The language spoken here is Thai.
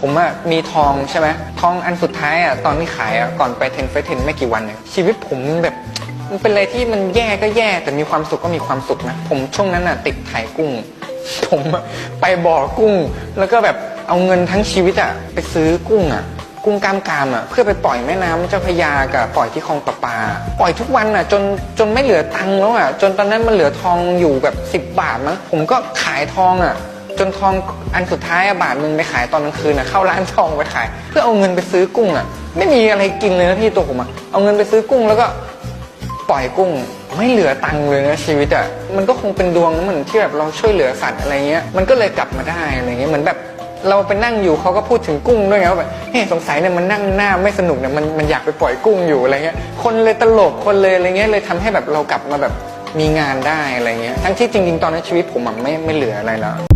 ผมอะมีทองใช่ไหมทองอันสุดท้ายอะตอนที่ขายอะก่อนไปเทนเฟสเทนไม่กี่วันเนี่ยชีวิตผมแบบมันเป็นอะไรที่มันแย่ก็แย่แต่มีความสุขก็มีความสุขนะ ผมช่วงนั้นอะติดถ่ายกุ้ง ผมไปบ่อกุ้ง แล้วก็แบบเอาเงินทั้งชีวิตอะไปซื้อกุ้งอะกุ้งกามกามอะเพื่อไปปล่อยแม่น้ำเจ้าพยากับปล่อยที่คลองประปา ปล่อยทุกวันอะจนจนไม่เหลือตังค์แล้วอะจนตอนนั้นมันเหลือทองอยู่แบบ 10 บาทมั้งผมก็ขายทองอะ จนทองอันสุดท้ายอะบาทหนึงไปขายตอนกลางคืนอะเข้าร้านทองไปขาย เพื่อเอาเงินไปซื้อกุ้งอะไม่มีอะไรกินเลยนะพี่ตัวผมอะเอาเงินไปซื้อกุ้งแล้วก็ปล่อยกุ้งไม่เหลือตังค์เลยนะชีวิตอะ่ะมันก็คงเป็นดวงเหมือนที่แบบเราช่วยเหลือสัตว์อะไรเงี้ยมันก็เลยกลับมาได้อะไรเงี้ยเหมือนแบบเราไปนั่งอยู่เขาก็พูดถึงกุ้งด้วยไงว่าแบบเฮ้ยสงสัยเนี่ยมันนั่งหน้าไม่สนุกเนี่ยมันมันอยากไปปล่อยกุ้งอยู่อะไรเงี้ยคนเลยตลกคนเลยอะไรเงี้ยเลยทำให้แบบเรากลับมาแบบมีงานได้อะไรเงี้ยทั้งที่จริง ๆ ตอนนั้นชีวิตผมอะไม่ไม่เหลืออะไรแล้ว